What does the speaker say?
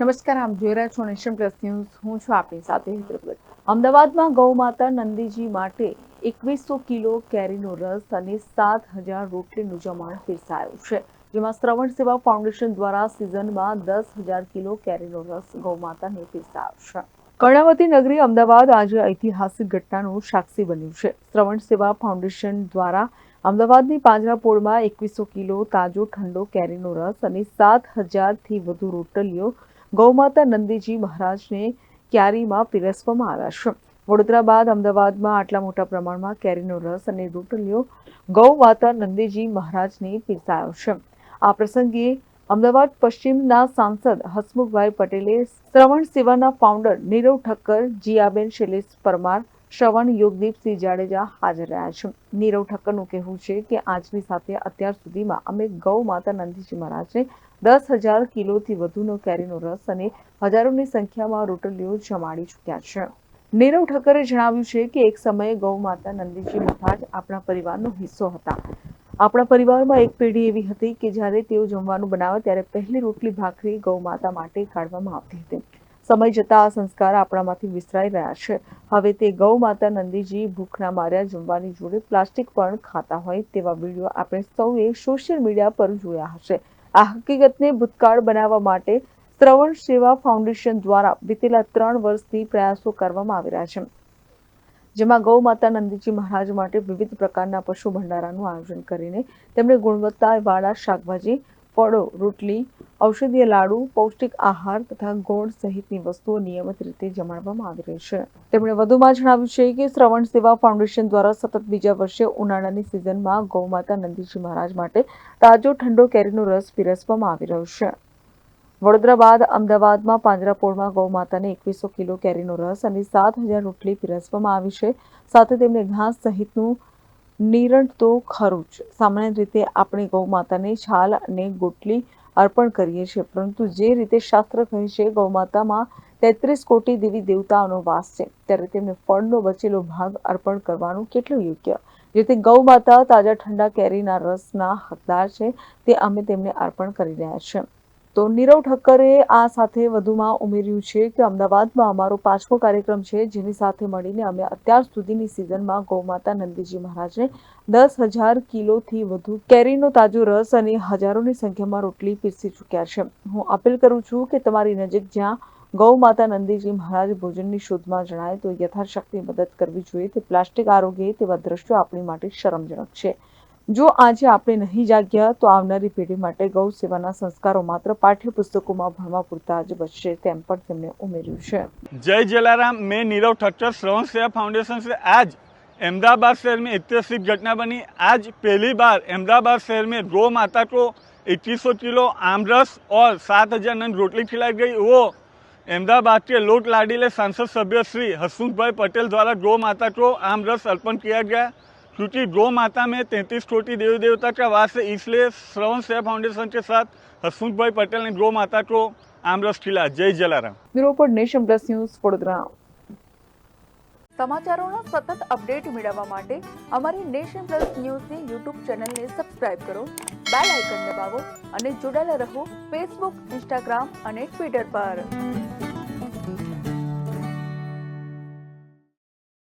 નમસ્કાર, આપ જોઈ રહ્યા છો નેશન પ્લસ ન્યૂઝ. હું છું આપની સાથે હેતલ અમદાવાદમાં ગૌ માતા નંદીજી માટે એકવીસો કિલો કેરીનો રસ અને સાત હજાર રોટલીનું જમાણ પીરસાયું છે, જેમાં શ્રવણ સેવા ફાઉન્ડેશન દ્વારા સિઝનમાં દસ હજાર કિલો કેરીનો રસ ગૌ માતાને પીરસાયો છે. કર્ણાવતી નગરી અમદાવાદ આજે ઐતિહાસિક ઘટનાનું સાક્ષી બન્યું છે. શ્રવણ સેવા ફાઉન્ડેશન દ્વારા અમદાવાદની પાંજરાપોળમાં એકવીસો કિલો તાજો ઠંડો કેરીનો રસ અને સાત હજારથી વધુ રોટલીઓ ગૌમાતા નંદીજી મહારાજને ક્યારીમાં પીરસવામાં આવ્યા છે. વડોદરા બાદ અમદાવાદમાં આટલા મોટા પ્રમાણમાં કેરીનો રસ અને રોટલીઓ ગૌ માતા નંદીજી મહારાજને પીરસાયો છે. આ પ્રસંગે અમદાવાદ પશ્ચિમના સાંસદ હસમુખભાઈ પટેલે શ્રવણ સેવાના ફાઉન્ડર નીરવ ઠક્કર, જીયાબેન શૈલેષ પરમાર શ્રવણ યોગદીપસિંહ જાડેજા હાજર રહ્યા છે. નીરવ ઠક્કરનું કહેવું છે કે આજની સાથે અત્યાર સુધીમાં અમે ગૌ માતા નંદીજી મહારાજને દસ હજાર કિલોથી વધુનો કેરીનો રસ અને હજારોની સંખ્યામાં રોટલીઓ જમાડી ચૂક્યા છે. નીરવ ઠક્કરે જણાવ્યું છે કે એક સમયે ગૌ માતા નંદીજી મહારાજ આપણા પરિવારનો હિસ્સો હતા. આપણા પરિવારમાં એક પેઢી એવી હતી કે જ્યારે તેઓ જમવાનું બનાવે ત્યારે પહેલી રોટલી ભાખરી ગૌ માતા માટે કાઢવામાં આવતી હતી. સમય જતાં આ સંસ્કાર આપણામાંથી વિસરાઈ રહ્યા છે. હવે તે ગૌ માતા નંદીજી ભૂખના માર્યા જમવાની જોડે પ્લાસ્ટિક પણ ખાતા હોય તેવા વીડિયો આપણે સૌએ સોશિયલ મીડિયા પર જોયા હશે. આ હકીકતને ભૂતકાળ બનાવવા માટે શ્રવણ સેવા ફાઉન્ડેશન દ્વારા વિતેલા ત્રણ વર્ષથી પ્રયાસો કરવામાં આવી રહ્યા છે. જેમાં ગૌ માતા નંદીજી મહારાજ માટે વિવિધ પ્રકારના પશુ ભંડારાનું આયોજન કરીને તેમણે ગુણવત્તાવાળા શાકભાજી ફળો, રોટલી, ઔષધીય લાડુ, પૌષ્ટિક આહાર તથા ગોળ સહિતની વસ્તુઓ નિયમિત રીતે જમાડવામાં આવી રહી છે. તેમણે વધુમાં જણાવ્યું છે કે શ્રવણ સેવા ફાઉન્ડેશન દ્વારા સતત બીજા વર્ષે ઉનાળાની સિઝનમાં ગૌમાતા નંદીજી મહારાજ માટે તાજો ઠંડો કેરીનો રસ પીરસવામાં આવી રહ્યો છે. વડોદરા બાદ અમદાવાદમાં પાંજરાપોળમાં ગૌમાતાને એકવીસો કિલો કેરીનો રસ અને સાત હજાર રોટલી પીરસવામાં આવી છે. સાથે તેમને ઘાસ સહિતનું નિરણ તો ખરું જ. સામાન્ય રીતે આપણે ગૌ માતાને છાલ અને ગોટલી અર્પણ કરીએ છીએ, પરંતુ જે રીતે શાસ્ત્ર કહે છે ગૌ માતામાં તેત્રીસ કોટી દેવી દેવતાઓનો વાસ છે. ત્યારે તેમને ફળનો બચેલો ભાગ અર્પણ કરવાનું કેટલું યોગ્ય? જેથી ગૌ માતા તાજા ઠંડા કેરીના રસના હકદાર છે, તે અમે તેમને અર્પણ કરી રહ્યા છીએ. તો નીરવ ઠક્કરે આ સાથે વધુમાં ઉમેર્યું છે કે અમદાવાદમાં અમારો પાંચમો કાર્યક્રમ છે, જેની સાથે મળીને અમે અત્યાર સુધીની સિઝનમાં ગૌમાતા નંદીજી મહારાજને દસ હજાર કિલોથી વધુ કેરીનો તાજો રસ અને હજારોની સંખ્યામાં રોટલી પીરસી ચૂક્યા છે. હું અપીલ કરું છું કે તમારી નજીક જ્યાં ગૌ માતા નંદીજી મહારાજ ભોજનની શોધમાં જણાય, તો યથાશક્તિ મદદ કરવી જોઈએ તે પ્લાસ્ટિક આરોગ્ય, તેવા દ્રશ્યો આપણી માટે શરમજનક છે. જો આજે આપણે નહીં જાગ્યા તો આવનારી પેઢી માટે ગૌ સેવાના સંસ્કારો માત્ર પાઠ્યપુસ્તકોમાં ભણવા પૂરતા જ બચશે તેમ પણ તેમણે ઉમેર્યું છે जय जलाराम मैं नीरव ठक्कर श्रवण सेवा फाउंडेशन से आज अहमदाबाद शहर में ऐतिहासिक घटना बनी आज पहली बार अहमदाबाद शहर में गौ माता को 2100 किलो आमरस और 7000 नन रोटली खिलाई गई वो अहमदाबाद के लोक लाडीले सांसद सभ्य श्री हसमुखभाई पटेल द्वारा गौ माता को आमरस अर्पण किया गया क्योंकि गौ माता में तैंतीस कोटि देवी देवता का वास है इसलिए श्रवण सेवा फाउंडेशन के साथ हसमुखभाई पटेल ने गौ माता को आमरस खिलाया जय जलाराम બ્યુરો પર નેશન પ્લસ ન્યૂઝ વડોદરા સમાચારોના સતત અપડેટ મેળવવા માટે અમારી નેશન પ્લસ ન્યૂઝની યુટ્યુબ ચેનલને સબસ્ક્રાઇબ કરો બેલ આઇકન દબાવો અને જોડાયેલા રહો ફેસબુક ઇન્સ્ટાગ્રામ અને ટ્વિટર પર